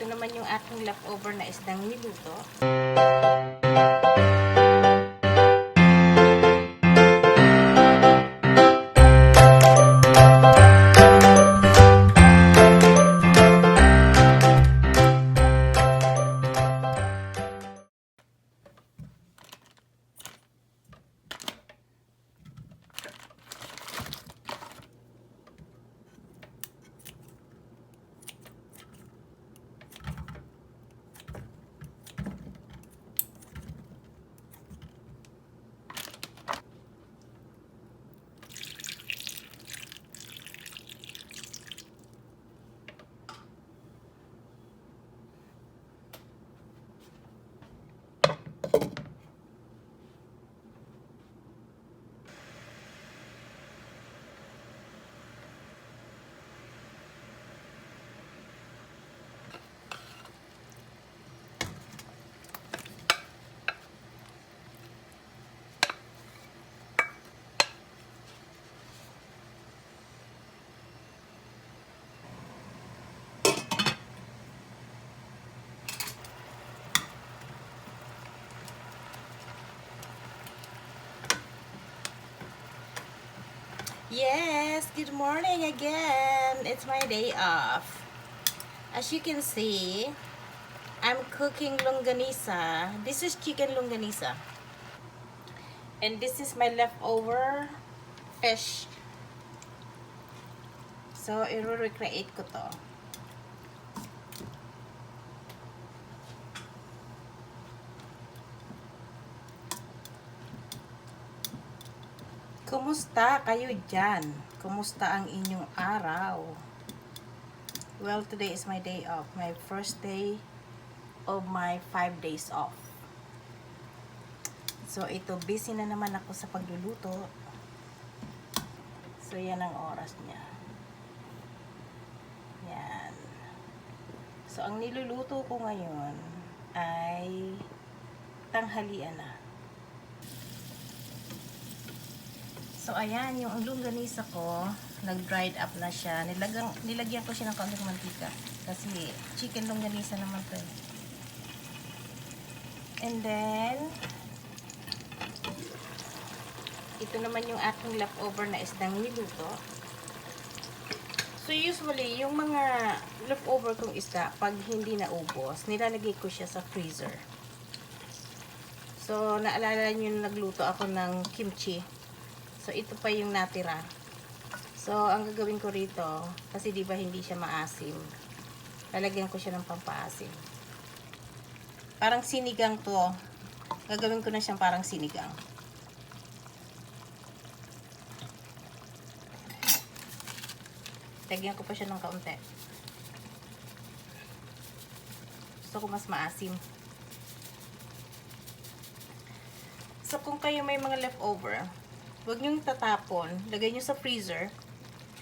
ito naman yung aking leftover na isdang niluto. Yes, good morning again. It's my day off. As you can see, I'm cooking longanisa. This is chicken longanisa. And this is my leftover fish. So, i-recreate ko to. Kumusta kayo dyan? Kumusta ang inyong araw? Well, today is my day off. My first day of my five days off. So, ito, busy na naman ako sa pagluluto. So, yan ang oras niya. Yan. So, ang niluluto ko ngayon ay tanghalian na. So, ayan, yung longganisa ko, nag-dried up na siya. Nilagang, nilagyan ko siya ng kaunting mantika. Kasi, chicken longganisa naman to eh. And then, ito naman yung aking leftover na isdang niluto. So, usually, yung mga leftover kong isda, pag hindi naubos, nilalagay ko siya sa freezer. So, naalala nyo na nagluto ako ng kimchi. So, ito pa yung natira. So, ang gagawin ko rito, kasi di ba hindi siya maasim, lalagyan ko siya ng pampaasim. Parang sinigang to. Gagawin ko na siyang parang sinigang. Lagyan ko pa siya ng kaunti. Gusto ko mas maasim. So, kung kayo may mga leftover, huwag nyo tatapon. Lagay nyo sa freezer.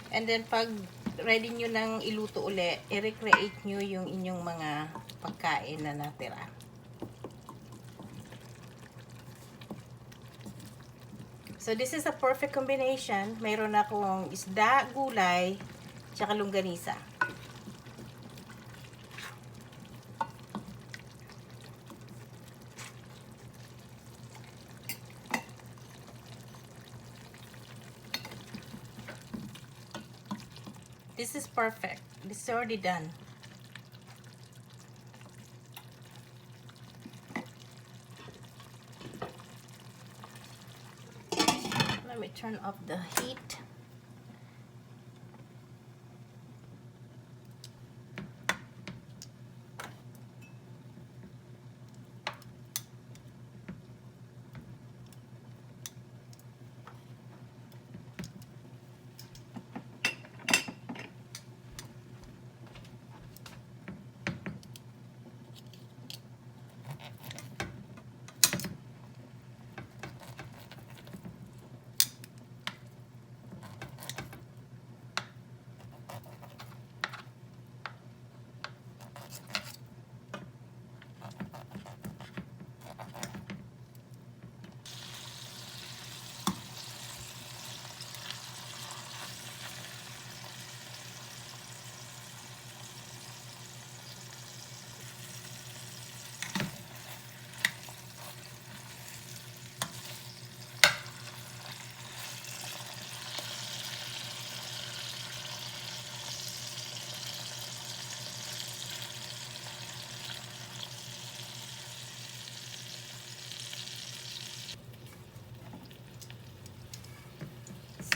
And then, pag ready nyo nang iluto uli, i-recreate nyo yung inyong mga pagkain na natira. So, this is a perfect combination. Mayroon akong isda, gulay, tsaka longganisa. This is perfect. This is already done. Let me turn off the heat.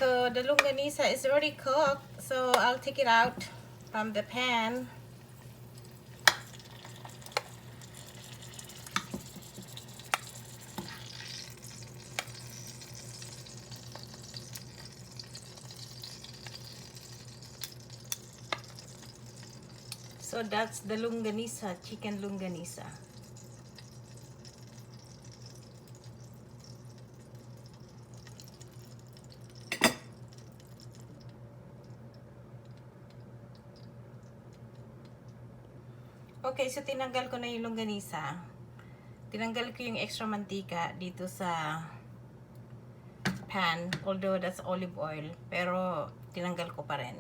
So the longanisa is already cooked. So I'll take it out from the pan. So that's the lunganisa, chicken longanisa. Okay, so tinanggal ko na yung longganisa. Tinanggal ko yung extra mantika dito sa pan, although that's olive oil, pero tinanggal ko pa rin.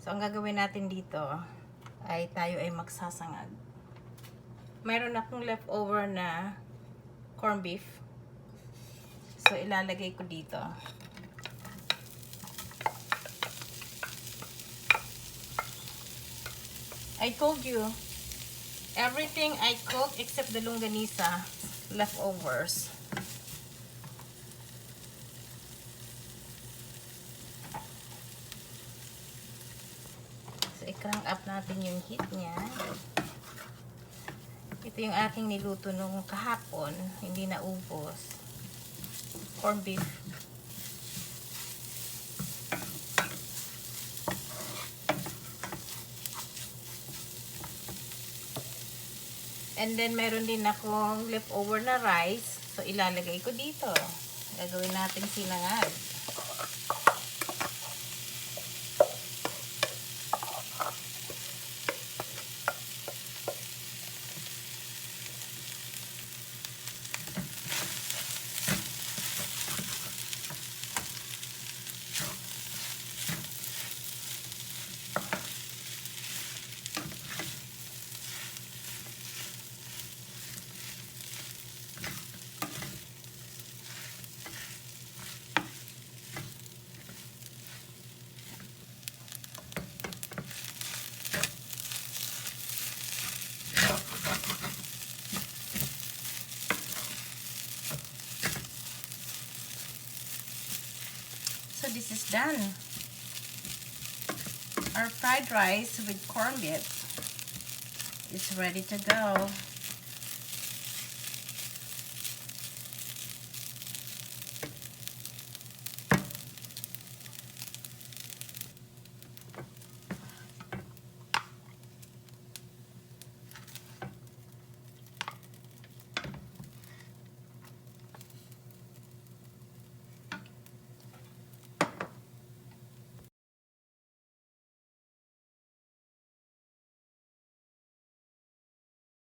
So, ang gagawin natin dito ay tayo ay magsasangag. Mayroon akong leftover na corn beef. So, ilalagay ko dito. I told you, everything I cook except the longanisa leftovers. So, i-crank up natin yung heat niya. Ito yung aking niluto nung kahapon, hindi na ubos. Corn beef. And then, meron din akong leftover na rice. So, ilalagay ko dito. Gagawin natin sinangag. Is done. Our fried rice with corned beef is ready to go.